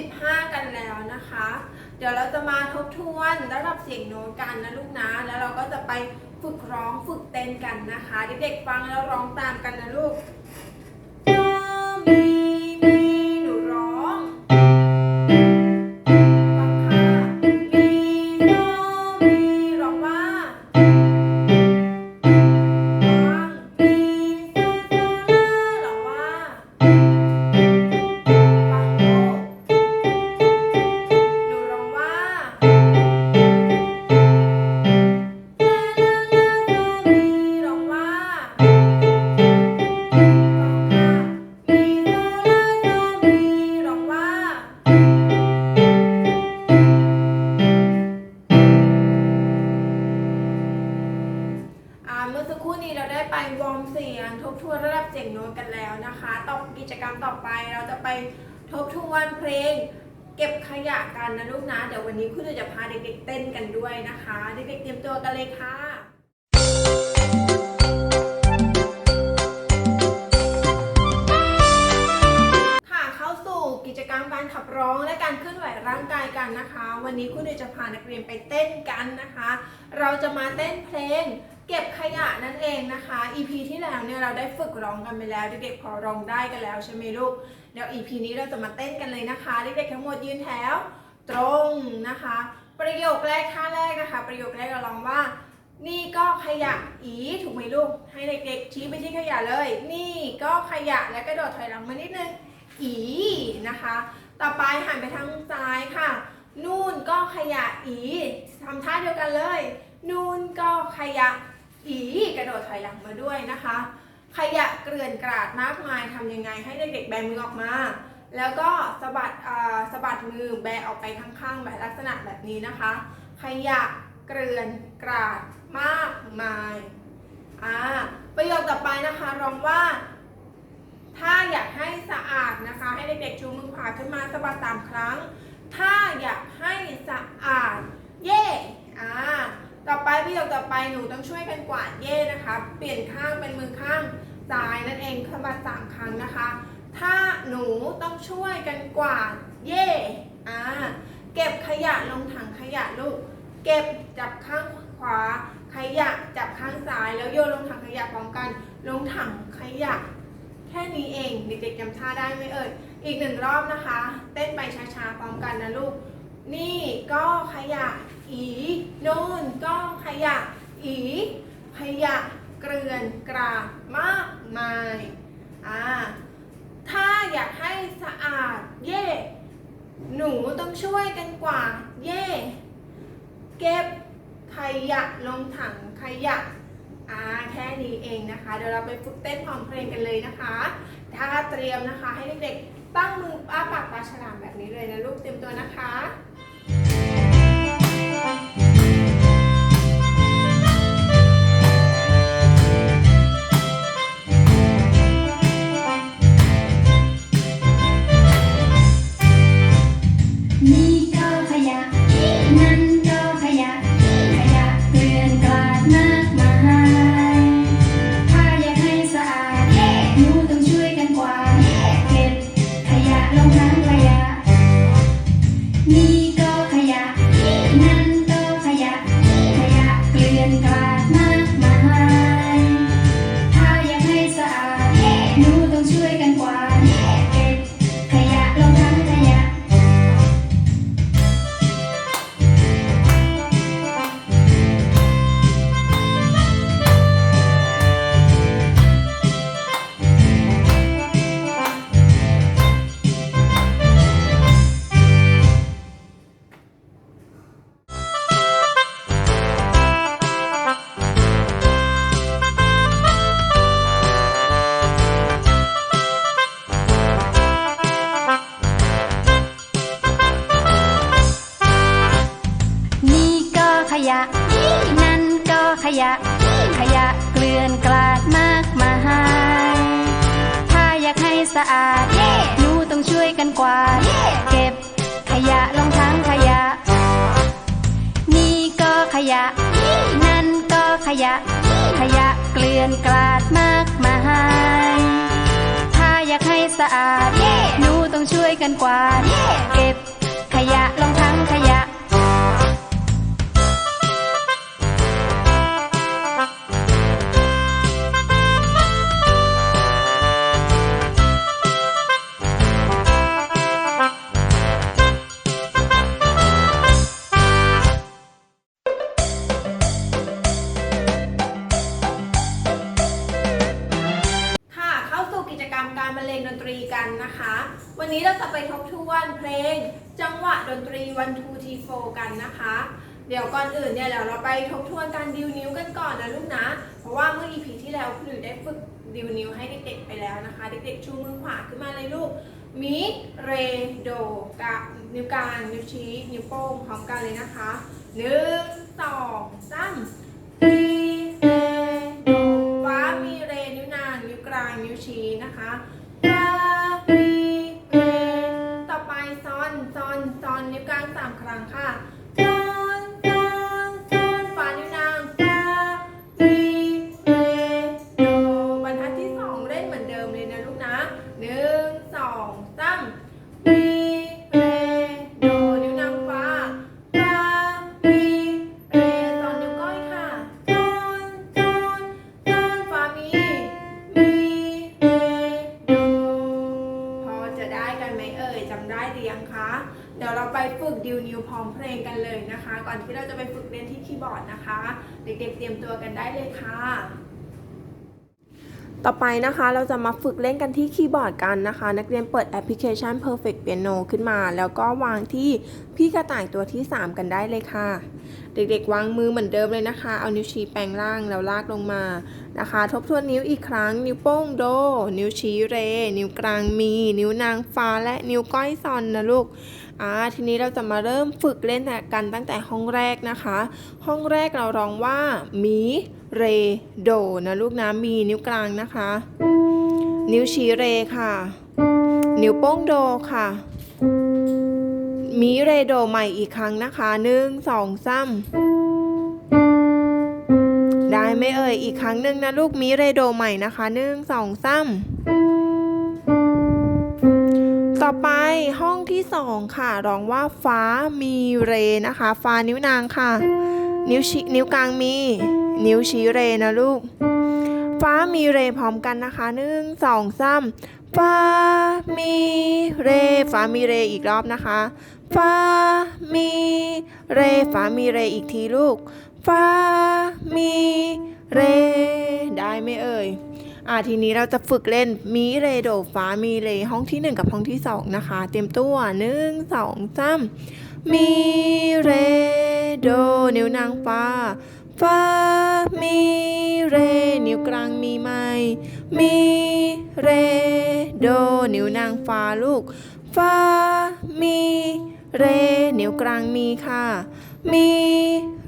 15 กันแล้วนะคะ เดี๋ยวเราจะมาทบทวนระดับเสียงโน้ตกันนะลูกนะ แล้วเราก็จะไปฝึกร้องฝึกเต้นกันนะคะ เด็กๆฟังแล้วร้องตามกันนะลูก ไปทบทวนเพลง เก็บขยะกันนะลูกนะ เดี๋ยววันนี้คุณจะพาเด็กๆเต้นกันด้วยนะคะ เด็กๆเตรียมตัวกันเลยค่ะค่ะเข้าสู่กิจกรรมการขับร้องและการเคลื่อนไหวร่างกายกันนะคะ วันนี้คุณดชจะพานักเรียนไปเต้นกันนะคะ เราจะมาเต้นเพลง เก็บขยะนั่นเองนะคะ EP ที่แล้วเนี่ยเราได้ฝึกร้องกันไปแล้วเด็กๆพอร้องได้กันแล้วใช่ไหมลูกเดี๋ยว EP นี้เราจะมาเต้นกันเลยนะคะเด็กๆทั้งหมดยืนแถวตรงนะคะ ประโยคแรกท่าแรกนะคะ ประโยคแรกเราลองว่า นี่ก็ขยะอีถูกไหมลูก ให้เด็กๆชี้ไปที่ขยะเลย นี่ก็ขยะและกระโดดถอยหลังมานิดนึงอีนะคะ ต่อไปหันไปทางซ้ายค่ะ นู่นก็ขยะอีทำท่าเดียวกันเลย นู่นก็ขยะ อีกระโดดถอยหลังมาด้วยนะคะ ขยะเกลื่อนกราดมากมายทำยังไงให้เด็กๆแบมือออกมา แล้วก็สะบัดสะบัดมือแบออกไปข้างๆแบบลักษณะแบบนี้นะคะ ขยะเกลื่อนกราดมากมายอ่าประโยคต่อไปนะคะร้องว่า ถ้าอยากให้สะอาดนะคะ ให้เด็กๆชูมือขวาขึ้นมาสะบัดสามครั้ง ถ้าอยากให้สะอาด เย่อ่า ต่อไปประโยคต่อไปหนูต้องช่วยกันกวาดเย่นะคะ เปลี่ยนข้างเป็นมือข้างซ้ายนั่นเองสะบัดสามครั้งนะคะ ถ้าหนูต้องช่วยกันกวาดเย่อ่าเก็บขยะลงถังขยะลูก เก็บจับข้างขวา ขยะจับข้างซ้ายแล้วโยนลงถังขยะพร้อมกัน ลงถังขยะ แค่นี้เองเด็กๆจำท่าได้ไหมเอ่ยอีกหนึ่งรอบนะคะ เต้นไปช้าๆพร้อมกันนะลูก นี่ก็ขยะ อีโน่นก็ขยะ อีขยะเกลื่อนกราดมากมายอ่าถ้าอยากให้สะอาดเย่หนูต้องช่วยกันกว่า เย่เก็บขยะลงถังขยะอ่าแค่นี้เองนะคะ เดี๋ยวเราไปฝึกเต้นพร้อมเพลงกันเลยนะคะ ถ้าเตรียมนะคะให้เด็กๆตั้งมืออ้าปากปลาฉลามแบบนี้เลยนะลูกเตรียมตัวนะคะ สะอาด หนูต้องช่วยกันกวาดเก็บ กันนะคะ วันนี้เราจะไปทบทวนเพลง จังหวะดนตรี one two three four กันนะคะ เดี๋ยวก่อนอื่นเนี่ยเดี๋ยวเราไปทบทวนการดิวนิ้วกันก่อนนะลูกนะ เพราะว่าเมื่อ EP ที่แล้วคุณหนูได้ฝึกดิวนิ้วให้เด็กๆไปแล้วนะคะ เด็กๆชูมือขวาขึ้นมาเลยลูกมิเรโดกะนิ้วกลางนิ้วชี้นิ้วโป้งพร้อมกันเลยนะคะหนึ่งสองสาม ดิวนิวพร้อมเพลงกันเลยนะคะ ก่อนที่เราจะไปฝึกเล่นที่คีย์บอร์ดนะคะ เด็กๆเตรียมตัวกันได้เลยค่ะ ต่อไปนะคะเราจะมาฝึกเล่นกันที่คีย์บอร์ดกันนะคะ นักเรียนเปิดแอปพลิเคชัน Perfect Piano ขึ้นมา แล้วก็วางที่พี่กระต่ายตัวที่ 3 กันได้เลยค่ะ เด็กๆ วางมือเหมือนเดิมเลยนะคะ เอานิ้วชี้แปลงล่างแล้วลากลงมานะคะ ทบทวนนิ้วอีกครั้ง นิ้วโป้งโด นิ้วชี้เร นิ้วกลางมี นิ้วนางฟ้าและนิ้วก้อยซอนนะลูก อ่าทีนี้เราจะมาเริ่มฝึกเล่นกันตั้งแต่ห้องแรกนะคะ ห้องแรกเราร้องว่ามีเรโดนะลูกนะมีนิ้วกลางนะคะ นิ้วชี้เรค่ะ นิ้วโป้งโดค่ะ มีเรโดใหม่อีกครั้งนะคะหนึ่งสองสามได้ไหมเอ่ยอีกครั้งหนึ่งนะลูกมีเรโดใหม่นะคะหนึ่งสองสาม ต่อไปห้องที่สองค่ะร้องว่าฟ้ามีเรนะคะ ฟ้านิ้วนางค่ะ นิ้วชี้นิ้วกลางมี นิ้วชี้เรนะลูก ฟ้ามีเรพร้อมกันนะคะหนึ่งสองสามฟ้ามีเรฟ้ามีเรอีกรอบนะคะฟ้ามีเรฟ้ามีเรอีกทีลูกฟ้ามีเร ได้ไหมเอ่ย อ่าทีนี้เราจะฝึกเล่นมีเรโดฟ้ามีเรห้องที่หนึ่งกับห้องที่สองนะคะ เตรียมตัวหนึ่งสองสามมีเรโด นิ้วนางฟ้าฟ้ามีเร นิ้วกลางมีไหมมีเรโด นิ้วนางฟ้าลูกฟ้ามีเร นิ้วกลางมีค่ะ มี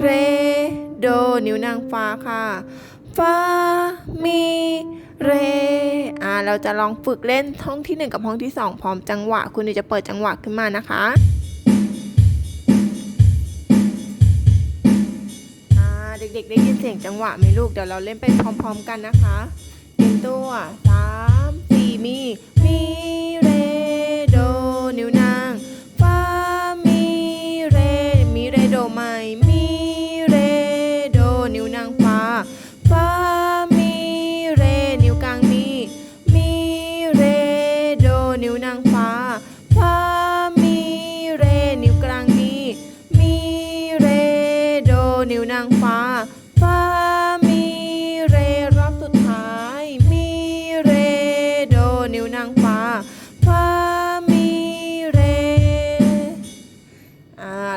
เรโด นิ้วนางฟ้าค่ะฟ้ามี เรอ่าเราจะลองฝึกเล่นห้องที่หนึ่งกับห้องที่สองพร้อมจังหวะ คุณเดี๋ยวจะเปิดจังหวะขึ้นมานะคะอ่าเด็กๆได้ยินเสียงจังหวะไหมลูก เดี๋ยวเราเล่นไปพร้อมๆกันนะคะเตรียมตัวสามสี่มี มีเรโด นิ้วนางฟ้ามีเร มีเรโดใหม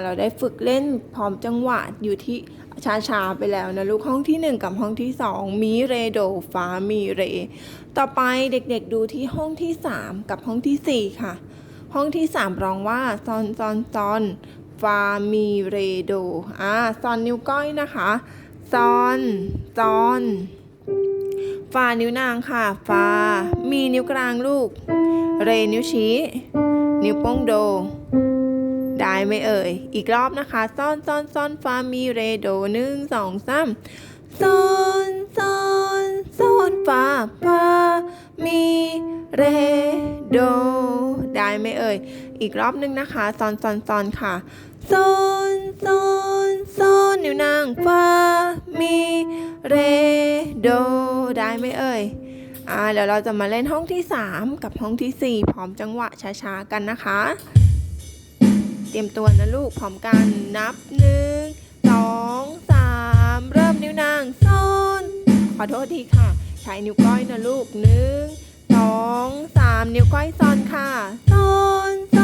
เราได้ฝึกเล่นพร้อมจังหวะอยู่ที่ช้าๆไปแล้วนะลูกห้องที่หนึ่งกับห้องที่สองมีเรโดฟ้ามีเร ต่อไปเด็กๆดูที่ห้องที่สามกับห้องที่สี่ค่ะ ห้องที่สามร้องว่าซอนซอนซอนฟามีเรโดอ่าซอนนิ้วก้อยนะคะซอนซอนฟานิ้วนางค่ะฟามีนิ้วกลางลูก เรนิ้วชี้ นิ้วโป้งโด ได้ไหมเอ่ย อีกรอบนะคะ ซ่อนซ่อนซ่อนฟามีเรโดหนึ่งสองสามซ่อนซ่อนโซนฟาฟามีเรโดได้ไหมเอ่ย อีกรอบนึงนะคะซอนซอนซอนค่ะโซนโซนโซนนิ้วนางฟามีเรโดได้ไหมเอ่ยอ่าเดี๋ยวเราจะมาเล่นห้องที่ 3 กับห้องทีสี่4 พร้อมจังหวะช้าๆกันนะคะ เตรียมตัวนะลูกพร้อมกันนับหนึ่งสองสามเริ่มนิ้วนางโซนขอโทษทีค่ะ ใช้นิ้วก้อยนะลูกหนึ่งสองสามนิ้วก้อยซอนค่ะโซนโซ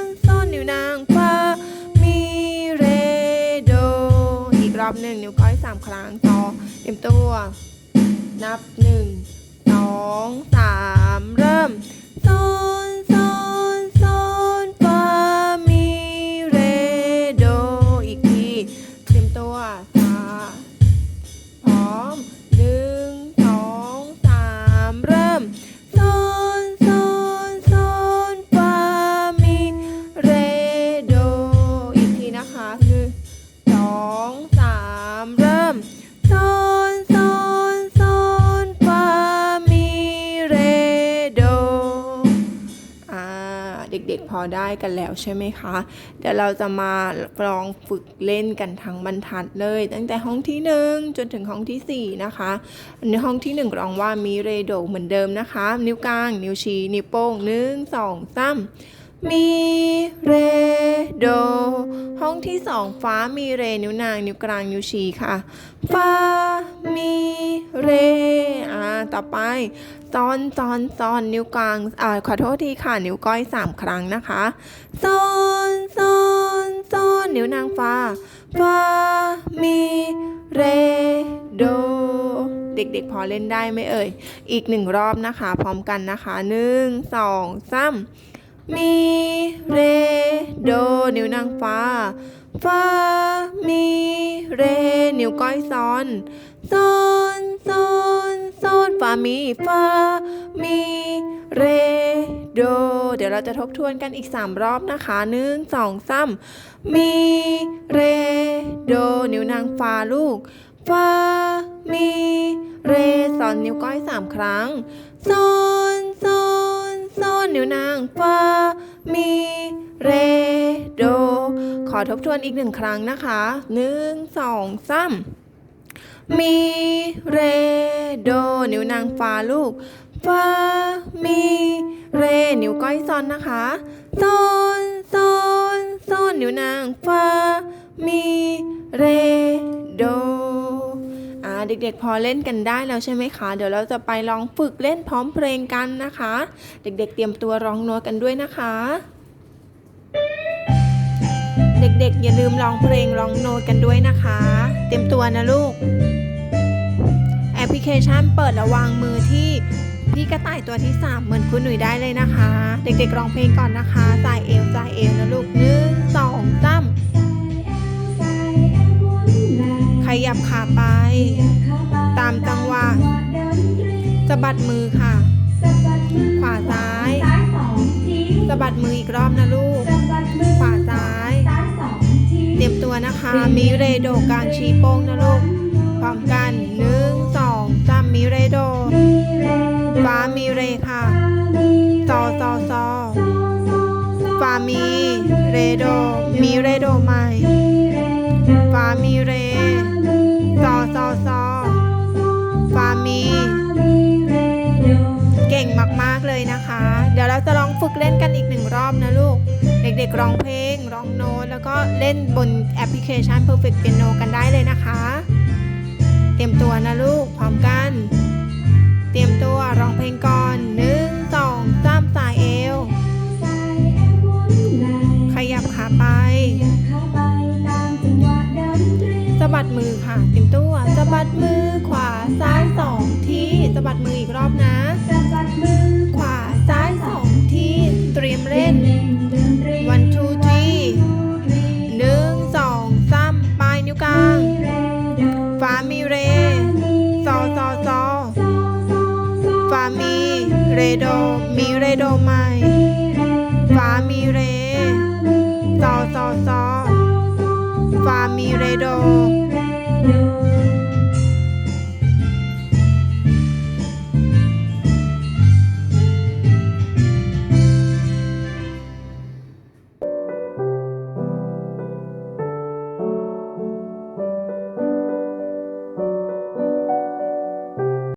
นโซนนิ้วนางฟามีเรโดอีกรอบหนึ่งนิ้วก้อยสามครั้งต่อเตรียมตัว นับหนึ่งสองสามเริ่มโซนโซน อได้กันแล้วใช่ไหมคะ เดี๋ยวเราจะมาลองฝึกเล่นกันทั้งบรรทัดเลย ตั้งแต่ห้องที่หนึ่งจนถึงห้องที่สี่นะคะในห้องที่หนึ่งร้องว่ามีเรโดเหมือนเดิมนะคะ นิ้วกลาง นิ้วชี้นิ้วโป้งหนึ่งสอง มีเรโด ห้องที่สองฟ้ามีเรนิ้วนางนิ้วกลางนิ้วชี้ค่ะ ฟ้ามีเรอ่าต่อไปซอนซอนซอนนิ้วกลางอ่าขอโทษทีค่ะ นิ้วก้อยสามครั้งนะคะซอนซอนซอนนิ้วนางฟ้า ฟ้ามีเรโดเด็กๆ พอเล่นได้ไหมเอ่ย อีกหนึ่งรอบนะคะ พร้อมกันนะคะหนึ่งสองสาม มีเรโดนิ้วนางฟ้าฟ้ามีเรนิ้วก้อยซ้อนโซนโซนโซนฟ้ามีฟ้ามีเรโดเดี๋ยวเราจะทบทวนกันอีก 3 รอบนะคะหนึ่งสองสามมีเรโดนิ้วนางฟ้าลูกฟ้ามีเรสอนนิ้วก้อยสามครั้งซนโซน โซนนิ้วนางฟ้ามีเรโด ขอทบทวนอีกหนึ่งครั้งนะคะหนึ่งสองสามมีเรโด นิ้วนางฟ้าลูกฟ้ามีเร นิ้วก้อยซ้อนนะคะโซนโซนโซนนิ้วนางฟ้ามีเรโด เด็กๆพอเล่นกันได้แล้วใช่ไหมคะ เดี๋ยวเราจะไปลองฝึกเล่นพร้อมเพลงกันนะคะ เด็กๆเตรียมตัวร้องโน้ตกันด้วยนะคะ เด็กๆอย่าลืมร้องเพลงร้องโน้ตกันด้วยนะคะ เตรียมตัวนะลูก แอปพลิเคชันเปิดระวางมือที่พี่กระต่ายตัวที่ 3 เหมือนคุณหนุ่ยได้เลยนะคะ เด็กๆร้องเพลงก่อนนะคะสายเอวสายเอวนะลูกหนึ่งสองสาม ขยับขาไป ตามจังหวะสะบัดมือค่ะ ขวาซ้ายสะบัดมืออีกรอบนะลูก ขวาซ้าย เตรียมตัวนะคะมีเรโดกลางชี้โป้งนะลูก พร้อมกันหนึ่งสองสามมีเรโดฟ้ามีเรค่ะซอซอซอฟ้ามี เรโด มีเรโดใหม่ฟ้ามีเร ซอซอฟ้ามี เก่งมาก ๆ เลยนะคะ เดี๋ยวเราจะลองฝึกเล่นกันอีกหนึ่งรอบนะลูก เด็ก ๆ ร้องเพลง ร้องโน้ต แล้วก็เล่นบนแอปพลิเคชัน Perfect Piano กันได้เลยนะคะ เตรียมตัวนะลูก พร้อมกัน เตรียมตัวร้องเพลงก่อน เรโด มีเรโดใหม่ฟ้ามีเรซอซอซอฟามีเรโด